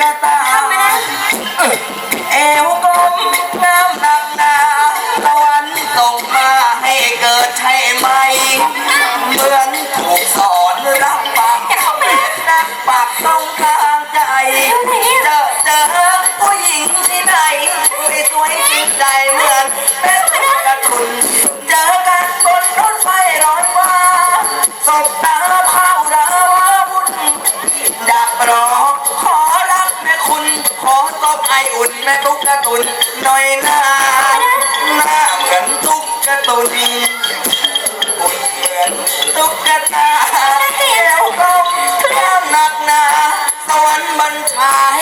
กระตายเอวกลมน้ำหนักหนาตะวันตกมาให้เกิดใช่ไหม เหมือนถูกสอนรักปากนักปากต้องทางใจ เจอเจอผู้หญิงที่ไหนสวยจริงใจเหมือนเป็น ขอตบไออุ่นแม่ตุ๊กกระตุนหน่อยนะหน้าเหมือนตุ๊กกระตุนหุ่นเหมือนตุ๊กตาแล้วก็น้ำหนักหนาสวรรค์บัญชาให้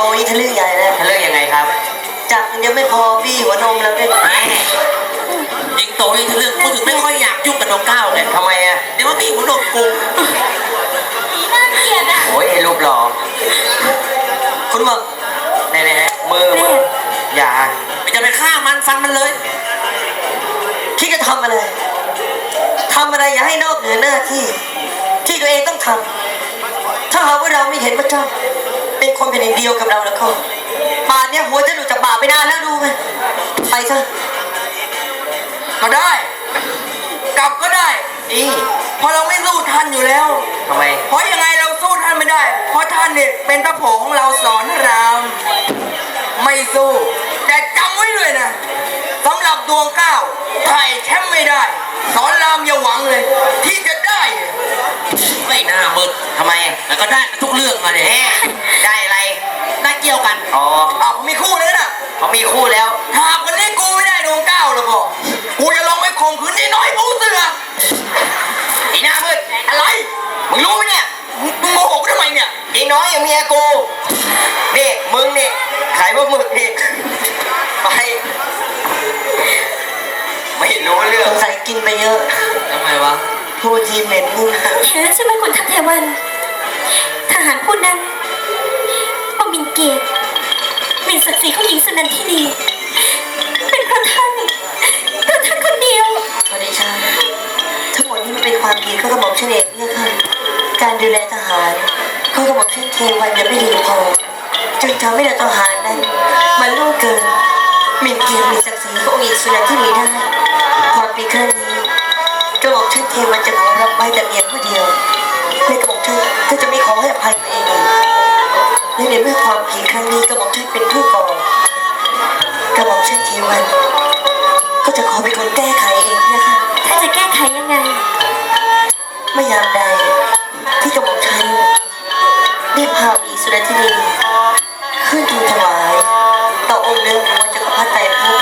โตยิ่งทะลึ่งใหญ่เลยทะลึ่งยังไงครับ จับมันยังไม่พอพี่หัวนมแล้วด้วยยิงโตยิงทะลึ่งพูดถึงไม่ค่อยอยากยุ่งกับน้องก้าวเลยทำไมอะเดี๋ยวว่าพี่หัวนมกูโอ้ยไอ้รูปหล่อคุณมึงไหนๆๆมือมืออย่าจะไปฆ่ามันฟันมันเลย คิดจะทำอะไรทำอะไรอย่าให้นอกเหนือหน้าที่ ที่ตัวเองต้องทำถ้าหากว่าเราไม่เห็นว่าเจ้าเป็น คนเป็นหนึ่งเดียวกับเราแล้วก็ป่านเนี้ยหัวจะหลุดจากบ่าไปนานแล้วรู้ไหมไปซะก็ได้ กลับก็ได้อีเพราะเราไม่สู้ท่านอยู่แล้วทำไม เพราะยังไงเราสู้ท่านไม่ได้ เพราะท่านเนี่ยเป็นพระโผของเราสอนรามไม่สู้แต่จำไว้ด้วยนะสำหรับดวงก้าวไถ่แชมป์ไม่ได้ สอนรามอย่าหวังเลย ที่จะได้ ไม่น่ามึดทำไม แล้วก็ได้มาทุกเรื่องมาเนี่ยได้อะไรได้เกี่ยวกันอ๋ออ้าวผมมีคู่เลยนะเขามีคู่แล้ว หากวันนี้กูไม่ได้ดวงก้าวแล้วก็กูจะลองไปข่มขืนไอ้น้อยปูเสือไอ้หน้ามืดอะไรมึงรู้ไหมเนี่ยมึงมึงโมโหกูทำไมเนี่ยไอ้น้อยอย่างเมียกูนี่มึงนี่ขายพวกมึกนี่ไปไม่รู้เรื่องสงสัยกินไปเยอะทำไมวะพูดทีเหม็นมึง เห็นแล้วใช่ไหมคุณทัพเทวัน ทหารผู้นั้นมาหมิน เกียรติหมินศักดิ์ศรีของหญิงสุนันทินีเป็นเพราะท่านเพราะท่านคนเดียวพระเดชาทั้งหมดนี้มันเป็นความผิดก็กระหม่อมเฉลยเนี่ยค่ะการดูแลทหารก็กระหม่อมเช่นเทวันยังไม่ดีพอจึงทำให้เราทหารนั้นมันล่วงเกินหมิ่นเกียรติหมิ่นศักดิ์ศรีขององค์หญิงสุนันที่นี้ได้ความผิดครั้งนี้กระหม่อมเช่นเทวันจะขอรับไว้แต่เพียงผู้เดียวและกระหม่อมเช่นก็จะไม่ขอให้อภัยตัวเอง และในเมื่อความผิดครั้งนี้กระหม่อมเช่นเป็นผู้ก่อกระหม่อมเช่นเทวัน ก็จะขอเป็นคนแก้ไขเองนะคะท่านจะแก้ไขยังไงไม่ยามใดที่กระหม่อมชันได้พาอีสุนันทินีขึ้นทูลถวาย ต่อองค์เนื้อหัวจักรพรรดิไตรภพ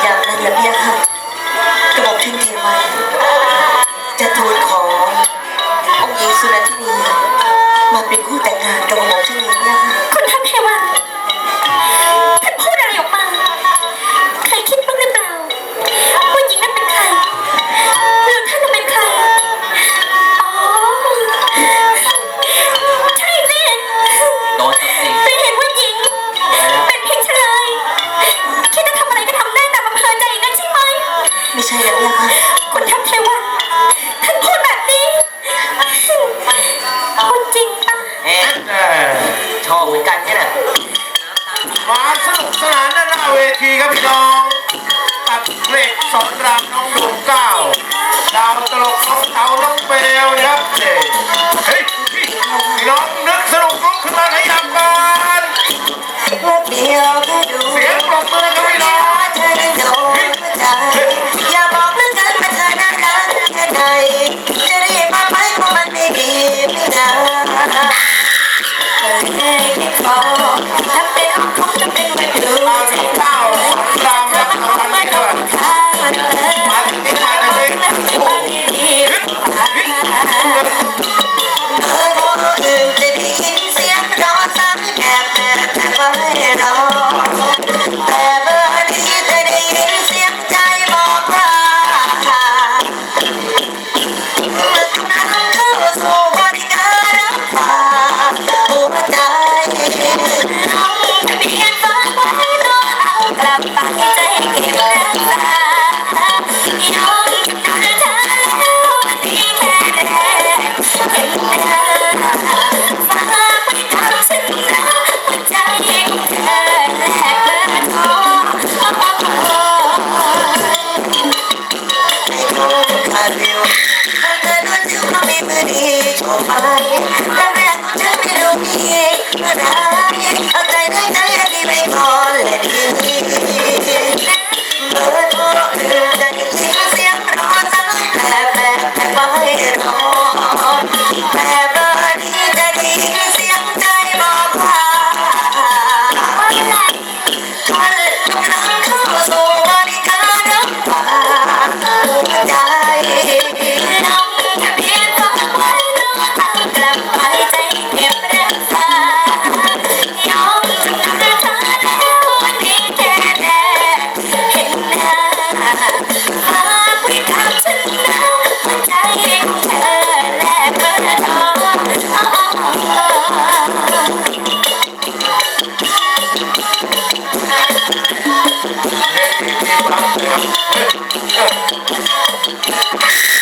อย่างนั้นละเพียค่ะกระหม่อมชันเทวัน จะทูลขอองค์หญิงสุนันทินีมาเป็นคู่แต่งงานกับ ทีครับพี่น้องตัดเล็กสอนรามน้องดวงเก้าดาวตลกน้องเต่าน้องเปลวนะครับเฮ้ยพี่น้องนึกสนุกลุกขึ้นมาให้ทำกันพวกเดียว I'm gonna manito ay ¡Gracias!